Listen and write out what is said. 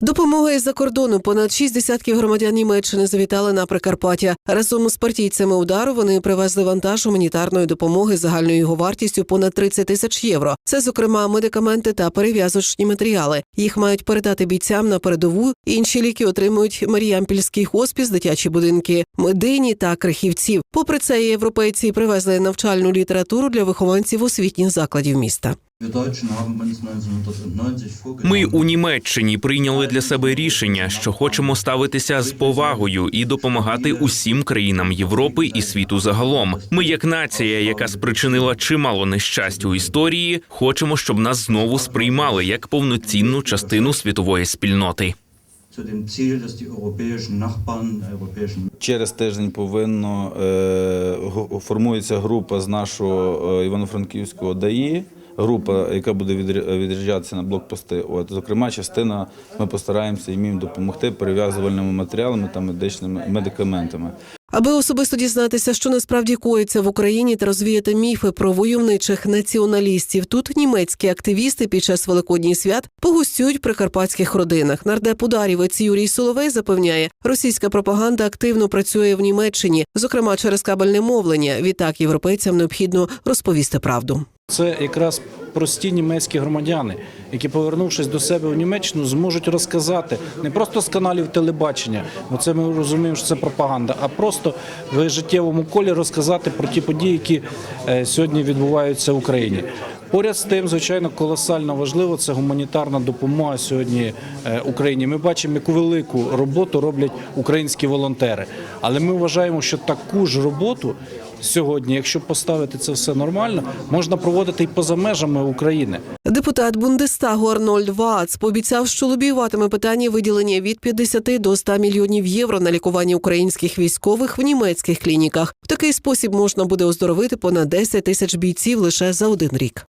Допомога із-за кордону. Понад шість десятків громадян Німеччини завітали на Прикарпаття. Разом з партійцями удару вони привезли вантаж гуманітарної допомоги загальною його вартістю понад 30 тисяч євро. Це, зокрема, медикаменти та перев'язочні матеріали. Їх мають передати бійцям на передову. Інші ліки отримують Маріямпільський хоспіс, дитячі будинки, медині та крихівців. Попри це, європейці привезли навчальну літературу для вихованців освітніх закладів міста. Wir Deutschen haben uns 1990 vorgenommen. Ми у Німеччині прийняли для себе рішення, що хочемо ставитися з повагою і допомагати усім країнам Європи і світу загалом. Ми, як нація, яка спричинила чимало нещасть у історії, хочемо, щоб нас знову сприймали як повноцінну частину світової спільноти. Через тиждень повинно е, формується група з нашого е, Івано-Франківського ДАІ. Група, яка буде відря- відряджатися на блокпости. От, зокрема, частина ми постараємося їм допомогти перев'язувальними матеріалами та медичними медикаментами. Аби особисто дізнатися, що насправді коїться в Україні та розвіяти міфи про войовничих націоналістів, тут німецькі активісти під час великодніх свят погостюють в прикарпатських родинах. Нардеп ударівець Юрій Соловей запевняє, російська пропаганда активно працює в Німеччині, зокрема через кабельне мовлення. Відтак європейцям необхідно розповісти правду. Це якраз прості німецькі громадяни, які, повернувшись до себе в Німеччину, зможуть розказати не просто з каналів телебачення, бо це ми розуміємо, що це пропаганда, а просто в життєвому колі розказати про ті події, які е, сьогодні відбуваються в Україні. Поряд з тим, звичайно, колосально важливо це гуманітарна допомога сьогодні е, Україні. Ми бачимо, яку велику роботу роблять українські волонтери. Але ми вважаємо, що таку ж роботу сьогодні, якщо поставити це все нормально, можна проводити і поза межами України. Депутат Бундестагу Арнольд Вац пообіцяв, що лобіюватиме питання виділення від 50 до 100 мільйонів євро на лікування українських військових в німецьких клініках. В такий спосіб можна буде оздоровити понад 10 тисяч бійців лише за один рік.